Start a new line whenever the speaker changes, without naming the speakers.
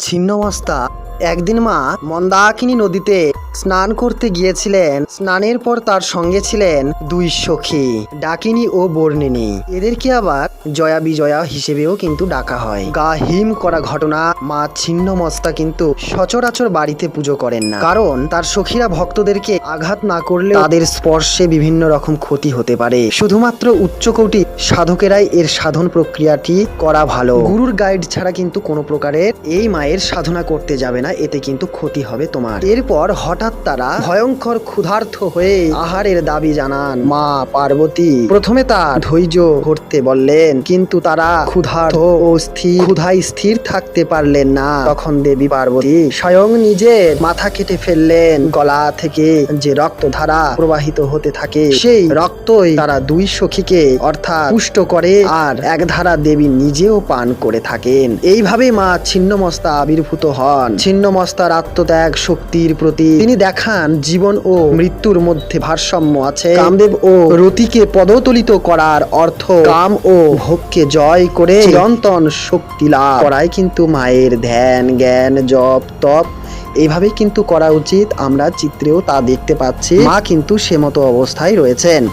ছিন্নমস্তা একদিন মা মন্দাকিনী নদীতে স্নান করতে গিয়েছিলেন। স্নানের পর তার সঙ্গে ছিলেন দুই সখী, ডাকিনী ও বর্ণিনী। এদেরকে আবার জয়া বিজয়া হিসেবেও কিন্তু ডাকা হয়। গা হিম করা ঘটনা মা ছিন্নমস্তা কিন্তু সচরাচর বাড়িতে পুজো করেন না। কারণ তার সখীরা ভক্তদেরকে আঘাত না করলে তাদের স্পর্শে বিভিন্ন রকম ক্ষতি হতে পারে। শুধুমাত্র উচ্চকোটি সাধকেরাই এর সাধন প্রক্রিয়াটি করা ভালো। গুরুর গাইড ছাড়া কিন্তু কোনো প্রকারের এই মায়ের সাধনা করতে যাবে না, এতে কিন্তু ক্ষতি হবে তোমার। এরপর হঠাৎ তারা ভয়ঙ্কর ক্ষুধার্থ হয়ে আহারের দাবি জানান, মা, পার্বতী, প্রথমে তার ধৈর্য ধরতে বললেন, কিন্তু তারা ক্ষুধার্ত ও স্থির, ক্ষুধায় স্থির থাকতে পারলেন না। তখন দেবী পার্বতী স্বয়ং নিজের মাথা কেটে ফেললেন, গলা থেকে যে রক্তধারা প্রবাহিত হতে থাকে, সেই রক্তই তারা দুই সখীকে অর্থাৎ পুষ্ট করে, আর এক ধারা দেবী নিজেও পান করে থাকেন। এইভাবে মা ছিন্নমস্তা আবির্ভূত হন। ছিন্নমস্তার আত্মত্যাগ শক্তির প্রতি তিনি দেখান জীবন ও মৃত্যুর মধ্যে ভারসাম্য আছে। কামদেব ও রতিকে পদতলিত করার অর্থ কাম ও ভোগকে জয় করে চিরন্তন শক্তি লাভ। করাই কিন্তু মায়ের ধ্যান, জ্ঞান, জপ, তপ। এইভাবেই কিন্তু করা উচিত। আমরা চিত্রেও তা দেখতে পাচ্ছি। মা কিন্তু সে মতো অবস্থায় রয়েছেন।